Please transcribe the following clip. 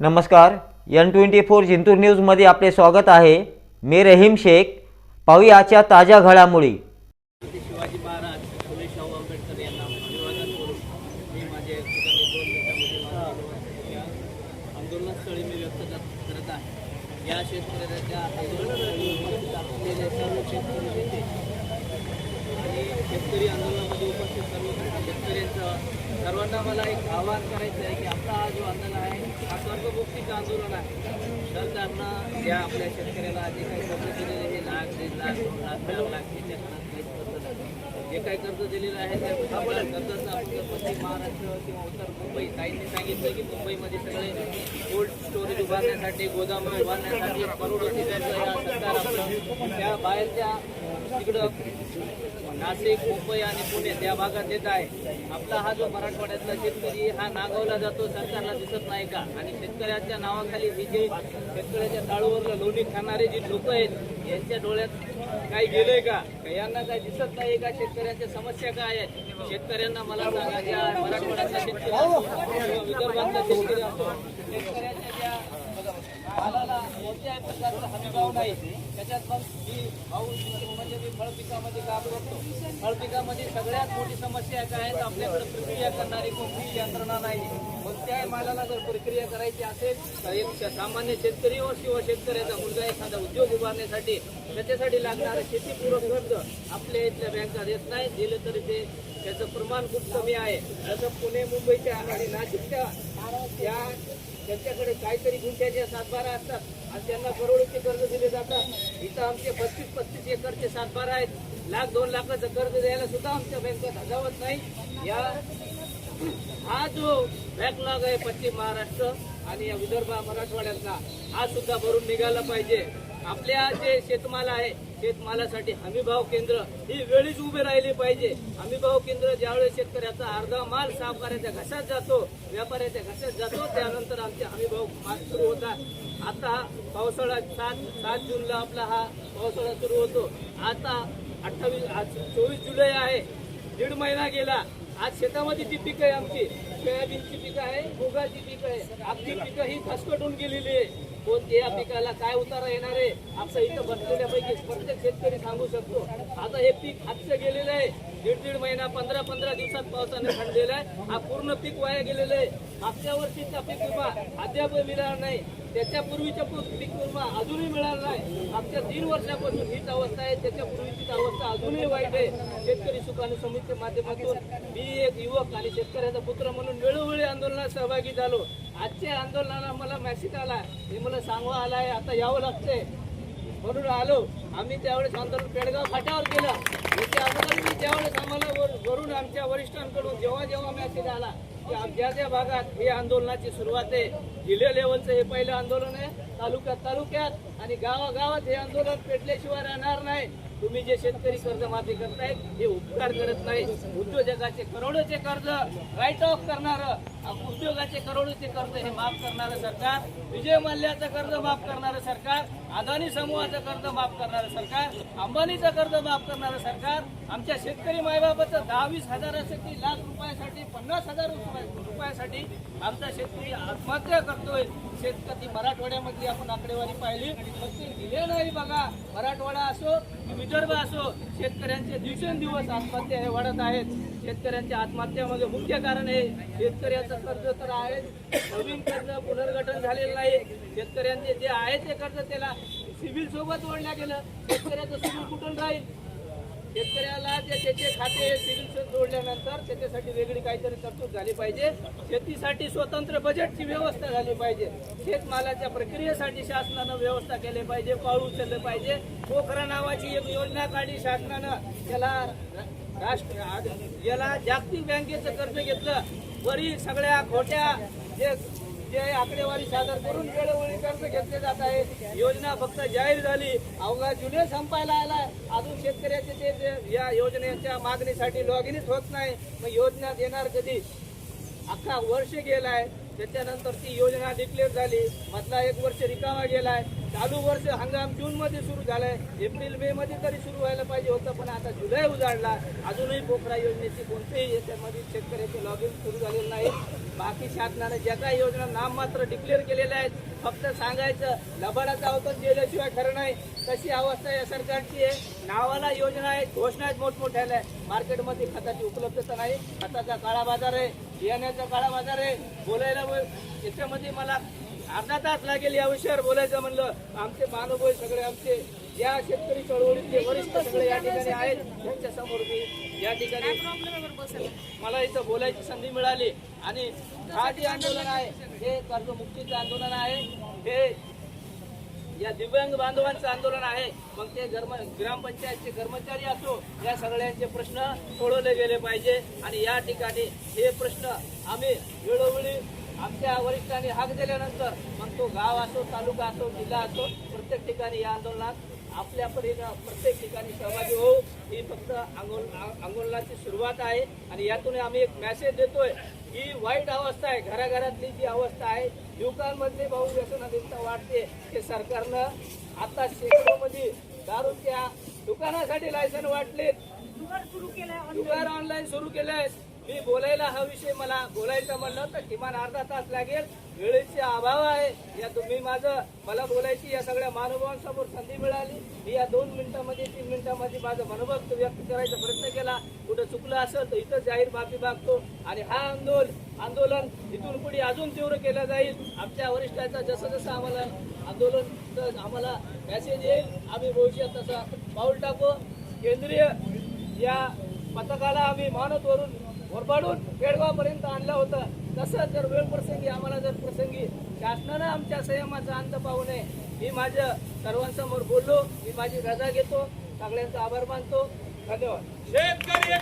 नमस्कार N twenty four Jintur न्यूजमध्ये आपले स्वागत आहे. मी रहीम शेख. पाहुयाच्या ताज्या घडामोडी. शिवाजी महाराज फुले शाहू आंबेडकर यांना अभिवादन करून मी माझे आंदोलनस्थळी मी व्यक्त करत आहे या शेतकऱ्याच्या सर्व शेतकरी नेते आणि शेतकरी आंदोलनामध्ये उपस्थित सर्व शेतकऱ्यांचं सर्वांना मला एक आवाहन करायचं आहे की आपला हा जो आंदोलन आहे हा कर्जमुक्तीचं आंदोलन आहे सरकारनं या आपल्या शेतकऱ्याला जे काही कर्ज दिलेले हे लाख दीड लाख दोन लाख चार लाख कर्ज नाही. जे काही कर्ज दिलेलं आहे त्या कर्जाचा आपण पश्चिम महाराष्ट्र किंवा उत्तर मुंबई काहींनी सांगितलं की मुंबईमध्ये सगळे कोल्ड स्टोरेज उभारण्यासाठी गोदाम उभारण्यासाठी करोडो सरकार आपलं त्या बाहेरच्या तिकडं नाशिक मुंबई आणि पुणे त्या भागात देत आहे. आपला हा जो मराठवाड्यातला शेतकरी हा नागवला जातो सरकारला दिसत नाही का? आणि शेतकऱ्याच्या नावाखाली ही जे शेतकऱ्याच्या टाळूवरलं लोणी खाणारे जी लोक आहेत यांच्या डोळ्यात काही गेलंय का? यांना काही दिसत नाही का? शेतकऱ्यांच्या समस्या काय आहेत? शेतकऱ्यांना मला सांगा मराठवाड्याचा शेतकरी विदर्भातला शेतकरी असो शेतकऱ्याच्या प्रकारचा हमीभाव नाही. त्याच्यात मग मी भाऊ म्हणजे मी फळ पिकामध्ये काम करतो. फळ पिकामध्ये सगळ्यात मोठी समस्या काय आहे तर आपल्याकडे प्रक्रिया करणारी कोणतीही यंत्रणा नाही. कोणत्याही जर प्रक्रिया करायची असेल तर एक सामान्य शेतकरी व किंवा शेतकऱ्याचा मुलगा एखादा उद्योग उभारण्यासाठी त्याच्यासाठी लागणारं शेतीपूरक कर्ज आपल्या इथल्या बँका देत नाही. दिलं तरी ते त्याचं प्रमाण खूप कमी आहे. जसं पुणे मुंबईच्या आणि नाशिकच्या या त्यांच्याकडे काहीतरी गुंठ्याचे सातबारा असतात आणि त्यांना करोडोचे कर्ज दिले जातात. इथं आमचे पस्तीस पस्तीस एकरचे सातबारा आहेत. लाख दोन लाखाचं कर्ज द्यायला सुद्धा आमच्या बँकेत हजावत नाही. या हा जो बॅकलॉग आहे पश्चिम महाराष्ट्र आणि या विदर्भ मराठवाड्यातला हा सुद्धा भरून निघाला पाहिजे. आपल्या जे शेतमाल आहे शेतमालासाठी हमीभाव केंद्र ही वेळीच उभे राहिली पाहिजे. हमीभाव केंद्र ज्यावेळेस शेतकऱ्याचा अर्धा माल सावकाराच्या घशात जातो व्यापाऱ्याच्या घशात जातो त्यानंतर आमचे हमीभाव माल सुरू होतात. आता पावसाळा सात सात जूनला आपला हा पावसाळा सुरू होतो. आता अठ्ठावीस चोवीस जुलै आहे. दीड महिना गेला. आज शेतामध्ये जी पिकं आहे आमची सोयाबीनची पिकं आहे मुगाची पिकं आहे. आपली पिकं ही खसकटून गेलेली आहे. कोणत्या या पिकाला काय उतारा येणार आहे? आमचं इथं बसलेल्यापैकी शेतकरी सांगू शकतो. आता हे पीक हातचं गेलेलं आहे. दीड दीड महिना पंधरा पंधरा दिवसात पावसाने खंडलेला आहे. हा पूर्ण पीक वाया गेलेलं आहे. मागच्या वर्षीचा पीक विमा अद्याप मिळाला नाही. त्याच्यापूर्वीचा पीक पीक विमा अजूनही मिळाला नाही. मागच्या तीन वर्षापासून हीच अवस्था आहे. त्याच्यापूर्वीची अवस्था अजूनही वाईट आहे. शेतकरी सुखानु समितीच्या माध्यमातून मी एक युवक आणि शेतकऱ्याचा पुत्र म्हणून वेळोवेळी आंदोलनात सहभागी झालो. आजच्या आंदोलनाला मला मेसेज आला. हे मला सांगवा आलाय. आता यावं लागतंय. म्हणून आलो. आम्ही त्यावेळेस आंदोलन पेडगाव फाट्यावर केलं. म्हणजे याच्या अगोदर मी त्यावेळेस आम्हाला वरून आमच्या वरिष्ठांकडून जेव्हा जेव्हा मेसेज आला की आमच्या ज्या भागात हे आंदोलनाची सुरुवात आहे जिल्हा लेवलचं हे पहिलं आंदोलन आहे तालुक्यात तालुक्यात आणि गावागावात हे आंदोलन पेटल्याशिवाय राहणार नाही. तुम्ही जे शेतकरी कर्जमाफी करतायत हे उपकार करत नाही उद्योजकाचे करोडोचे कर्ज राईट ऑफ करणारं उद्योगाचे करोडोचे कर्ज हे माफ करणारं सरकार विजय मल्ल्याचं कर्ज माफ करणारं सरकार अदानी समूहाचं कर्ज माफ करणारं सरकार अंबानीचं कर्ज माफ करणारं सरकार आमच्या शेतकरी मायबापाचं दहा वीस हजारासाठी लाख रुपयासाठी पन्नास हजार रुपयासाठी आमचा शेतकरी आत्महत्या करतोय. शेतकरी मराठवाड्यामधली आपण आकडेवारी पाहिली फक्त दिले नाही बघा. मराठवाडा असो विदर्भ असो शेतकऱ्यांचे दिवसेंदिवस आत्महत्या हे वाढत आहेत. शेतकऱ्यांच्या आत्महत्यामध्ये मुख्य कारण हे शेतकऱ्याचं कर्ज तर आहे. नवीन कर्ज पुनर्गठन झालेलं नाही. शेतकऱ्यांचे जे आहे ते कर्ज त्याला सिव्हिल सोबत ओढल्या गेलं. शेतकऱ्याचं सिव्हिल कुठून राहील? शेतकऱ्याला जे त्याचे खाते सिव्हिल जोडल्यानंतर त्याच्यासाठी वेगळी काहीतरी तरतूद झाली पाहिजे. शेतीसाठी स्वतंत्र बजेटची व्यवस्था झाली पाहिजे. शेतमालाच्या प्रक्रियेसाठी शासनानं व्यवस्था केली पाहिजे पाऊल उचललं पाहिजे. पोखरा नावाची एक योजना काढली शासनानं. त्याला राष्ट्र याला जागतिक बँकेचं कर्ज घेतलं. वरील सगळ्या खोट्या जे ते आकडेवारी सादर करून वेळोवेळी कर्ज घेतले जात आहे. योजना फक्त जाहीर झाली. अवघा जुने संपायला आला. अजून शेतकऱ्याचे ते या योजनेच्या मागणीसाठी लॉग इनच होत नाही. मग योजना देणार कधी? अख्खा वर्ष गेलाय. त्याच्यानंतर ती योजना डिक्लेअर झाली. मधला एक वर्ष रिकामा गेलाय. चालू वर्ष हंगाम जून मध्ये सुरू झालाय. एप्रिल मे मध्ये तरी सुरू व्हायला पाहिजे होतं पण आता जुलै उजाडला. अजूनही पोखरा योजनेची कोणतेही याच्यामध्ये शेतकऱ्याचे लॉग इन सुरू झालेलं नाही बाकी शासनाने ज्या काही योजना नाममात्र डिक्लेअर केलेल्या आहेत फक्त सांगायचं लबाडाचा अवतन दिल्याशिवाय खरं नाही. तशी अवस्था या सरकारची आहे. नावाला योजना आहेत घोषणा आहेत मोठमोठ्याला मार्केटमध्ये खताची उपलब्धता नाही. खताचा काळा बाजार आहे बियाण्याचा काळा बाजार आहे. बोलायला व- याच्यामध्ये मला अर्धा तास लागेल या विषयावर बोलायचं म्हणलं. आमचे महानुभव सगळे आमचे या शेतकरी चळवळीतले वरिष्ठ सगळे या ठिकाणी आहेत. त्यांच्यासमोर मी या ठिकाणी मला इथं बोलायची संधी मिळाली. आणि हा जे आंदोलन आहे. हे कर्जमुक्तीचं आंदोलन आहे. हे या दिव्यांग बांधवांचं आंदोलन आहे. मग ते गर्म ग्रामपंचायतचे कर्मचारी असो या सगळ्यांचे प्रश्न सोडवले गेले पाहिजे. आणि या ठिकाणी हे प्रश्न आम्ही वेळोवेळी आमच्या वरिष्ठांनी हाक दिल्यानंतर मग तो गाव असो तालुका असो जिल्हा असो प्रत्येक ठिकाणी या आंदोलनात आपल्या परीनं प्रत्येक ठिकाणी सहभागी होऊ ही फक्त आंदोलन आंदोलनाची सुरुवात आहे. आणि यातून आम्ही एक मेसेज देतोय ही वाईट अवस्था आहे घराघरातली जी अवस्था आहे युवकांमधली भाऊ व्यसनाधीनता वाढते. ते सरकारनं आता शेकडोमध्ये दारूच्या दुकानासाठी लायसन वाटले जुगार ऑनलाईन सुरू केलंय. मी बोलायला हा विषय मला बोलायचं म्हणलं तर किमान अर्धा तास लागेल. वेळेचे अभाव आहे. या तुम्ही माझं मला बोलायची या सगळ्या महानुभावांसमोर संधी मिळाली. मी या दोन मिनिटांमध्ये तीन मिनिटांमध्ये माझं मनोभक्त व्यक्त करायचा प्रयत्न केला. कुठं चुकलं असेल तर इथं जाहीर माफी मागतो. आणि हा आंदोलन आंदोलन इथून पुढे अजून तीव्र केलं जाईल. आमच्या वरिष्ठांचा जसं जसं आम्हाला आंदोलन आम्हाला मेसेज येईल आम्ही भविष्यात तसा पाऊल टाकू. केंद्रीय या पथकाला आम्ही मानतवरून वरपाडून खेडगावपर्यंत आणलं होतं. तसं जर वेळ प्रसंगी आम्हाला जर प्रसंगी शासनानं आमच्या संयमाचा अंत पाहू नये मी माझ्या सर्वांसमोर बोललो मी माझी रजा घेतो सगळ्यांचा आभार मानतो. धन्यवाद. शेतकरी